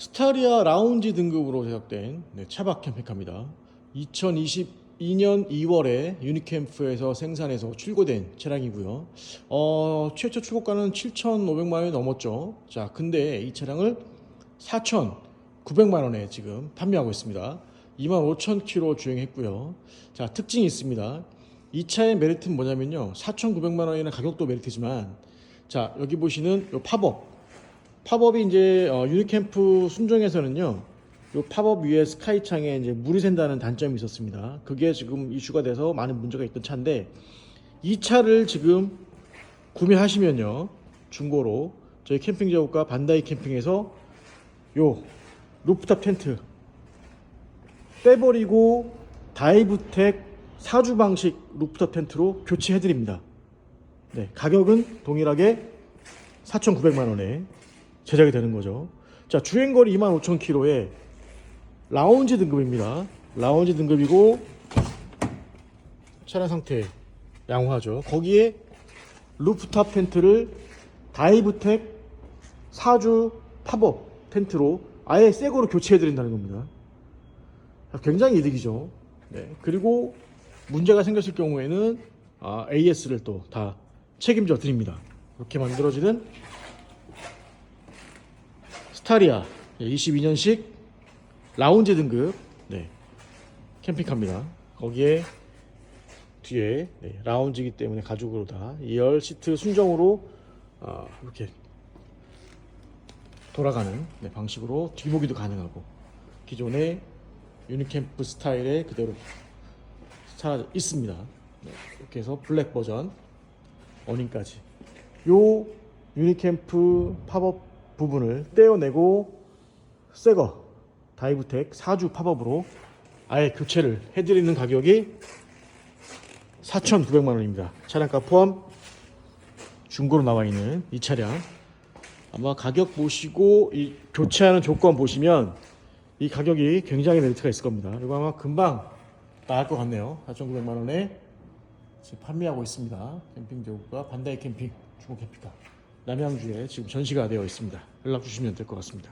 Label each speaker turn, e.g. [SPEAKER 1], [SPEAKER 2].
[SPEAKER 1] 스타리아 라운지 등급으로 제작된 네, 차박 캠핑카입니다. 2022년 2월에 유니캠프에서 생산해서 출고된 차량이고요. 어, 최초 출고가는 7,500만 원이 넘었죠. 자, 근데 이 차량을 4,900만 원에 지금 판매하고 있습니다. 25,000km 주행했고요. 자, 특징이 있습니다. 이 차의 메리트는 뭐냐면요. 4,900만 원이라는 가격도 메리트지만 자, 여기 보시는 요 팝업 팝업이 이제 어, 유니캠프 순정에서는요. 요 팝업 위에 스카이 창에 이제 물이 샌다는 단점이 있었습니다. 그게 지금 이슈가 돼서 많은 문제가 있던 차인데 이 차를 지금 구매하시면요. 중고로 저희 캠핑 제국과 반다이 캠핑에서 요 루프탑 텐트 빼버리고 다이브텍 사주 방식 루프탑 텐트로 교체해 드립니다. 네, 가격은 동일하게 4,900만 원에 제작이 되는 거죠. 자, 주행거리 25,000km에 라운지 등급입니다. 라운지 등급이고 차량 상태 양호하죠. 거기에 루프탑 텐트를 다이브텍 사주 팝업 텐트로 아예 새 거로 교체해 드린다는 겁니다. 굉장히 이득이죠. 네. 그리고 문제가 생겼을 경우에는 아, AS를 또 다 책임져 드립니다. 이렇게 만들어지는 스타리아 22년식 라운지 등급 네, 캠핑카입니다. 거기에 뒤에 네, 라운지이기 때문에 가죽으로 다 2열 시트 순정으로 아, 이렇게 돌아가는 네, 방식으로 뒤보기도 가능하고 기존의 유니캠프 스타일에 그대로 사라져 있습니다. 네, 이렇게 해서 블랙 버전 어닝까지 요 유니캠프 팝업 부분을 떼어내고 새거 다이브텍 4주 팝업으로 아예 교체를 해드리는 가격이 4,900만 원입니다. 차량가 포함 중고로 나와 있는 이 차량 아마 가격 보시고 이 교체하는 조건 보시면 이 가격이 굉장히 메리트가 있을 겁니다. 이거 아마 금방 나갈 것 같네요. 4,900만 원에 지금 판매하고 있습니다. 캠핑 제국과 반다이 캠핑 중고 캠핑카 남양주에 지금 전시가 되어 있습니다. 연락 주시면 될 것 같습니다.